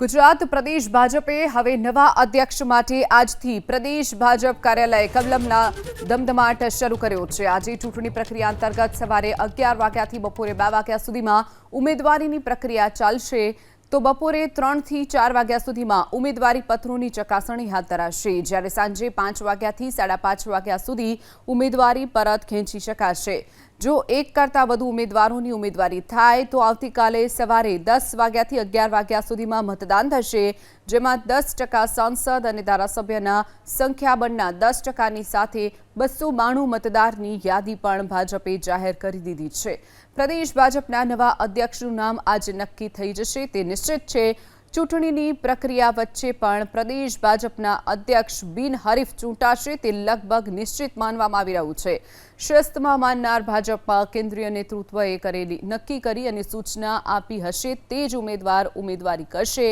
ગુજરાત પ્રદેશ ભાજપે હવે નવા અધ્યક્ષ માટે આજથી પ્રદેશ ભાજપ કાર્યાલય કમલમના ધમધમાટ શરૂ કર્યો છે. આજે ચૂંટણી પ્રક્રિયા અંતર્ગત સવારે અગિયાર વાગ્યાથી બપોરે બે વાગ્યા સુધીમાં ઉમેદવારીની પ્રક્રિયા ચાલશે. તો બપોરે ત્રણથી ચાર વાગ્યા સુધીમાં ઉમેદવારી પત્રોની ચકાસણી હાથ ધરાશે. જ્યારે સાંજે પાંચ વાગ્યાથી સાડા પાંચ વાગ્યા સુધી ઉમેદવારી પરત ખેંચી શકાશે. જો એક કરતાં વધુ ઉમેદવારોની ઉમેદવારી થાય તો આવતીકાલે સવારે દસ વાગ્યાથી અગિયાર વાગ્યા સુધીમાં મતદાન થશે, જેમાં દસ ટકા સાંસદ અને ધારાસભ્યના સંખ્યાબળના દસ ટકાની સાથે બસો બાણું મતદારની યાદી પણ ભાજપે જાહેર કરી દીધી છે. પ્રદેશ ભાજપના નવા અધ્યક્ષનું નામ આજે નક્કી થઈ જશે, તે નિશ્ચિત છે. ચૂંટણીની પ્રક્રિયા વચ્ચે પણ પ્રદેશ ભાજપના અધ્યક્ષ બિનહરીફ ચૂંટાશે તે લગભગ નિશ્ચિત માનવામાં આવી રહ્યું છે. શિસ્તમાં માનનાર ભાજપમાં કેન્દ્રીય નેતૃત્વએ કરેલી નક્કી કરી અને સૂચના આપી હશે તે જ ઉમેદવાર ઉમેદવારી કરશે.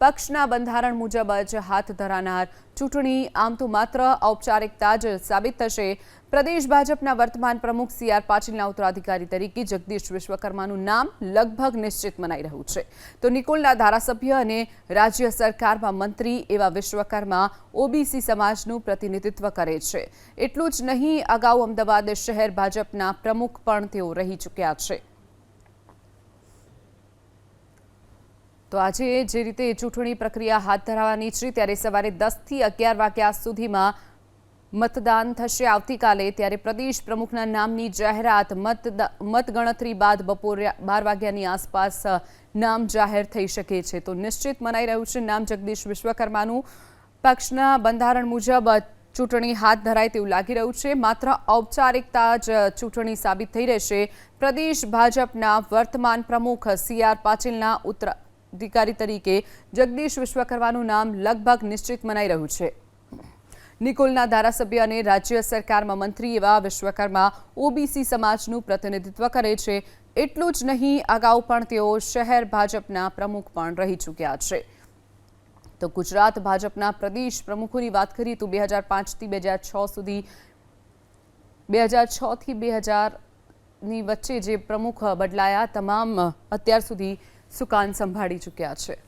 પક્ષના બંધારણ મુજબ જ હાથ ધરાનાર ચૂંટણી આમ તો માત્ર ઔપચારિકતા જ સાબિત થશે. પ્રદેશ ભાજપના વર્તમાન પ્રમુખ સી આર પાટીલના ઉત્તરાધિકારી તરીકે જગદીશ વિશ્વકર્માનું નામ લગભગ નિશ્ચિત મનાઈ રહ્યું છે. તો નિકોલના ધારાસભ્ય અને રાજ્ય સરકારમાં મંત્રી એવા વિશ્વકર્મા ઓબીસી સમાજનું પ્રતિનિધિત્વ કરે છે. એટલું જ નહીં, અગાઉ અમદાવાદ શહેર ભાજપના પ્રમુખ પણ તેઓ રહી ચૂક્યા છે. તો આજે જે રીતે ચૂંટણી પ્રક્રિયા હાથ ધરાવવાની છે, ત્યારે સવારે દસથી અગિયાર વાગ્યા સુધીમાં મતદાન થશે. આવતીકાલે ત્યારે પ્રદેશ પ્રમુખના નામની જાહેરાત મતદા મતગણતરી બાદ બપોરે બાર વાગ્યાની આસપાસ નામ જાહેર થઈ શકે છે. તો નિશ્ચિત મનાઈ રહ્યું છે નામ જગદીશ વિશ્વકર્માનું. પક્ષના બંધારણ મુજબ ચૂંટણી હાથ ધરાય તેવું લાગી રહ્યું છે. માત્ર ઔપચારિકતા જ ચૂંટણી સાબિત થઈ રહેશે. પ્રદેશ ભાજપના વર્તમાન પ્રમુખ સી આર પાટીલના ઉત્તર અધિકારી તરીકે જગદીશ વિશ્વકર્માનું નામ લગભગ નિશ્ચિત મનાઈ રહ્યું છે. નિકોલના ધારાસભ્ય અને રાજ્ય સરકારમાં મંત્રી એવા વિશ્વકર્મા ઓબીસી સમાજનું પ્રતિનિધિત્વ કરે છે. એટલું જ નહીં, અગાઉ પણ તેઓ શહેર ભાજપના પ્રમુખ પણ રહી ચૂક્યા છે. તો ગુજરાત ભાજપના પ્રદેશ પ્રમુખોની વાત કરીએ તો બે હજાર પાંચથી બે હજાર છ સુધી બે હજાર છથી બે હજારની વચ્ચે જે પ્રમુખ બદલાયા, તમામ અત્યાર સુધી સુકાન સંભાળી ચૂક્યા છે.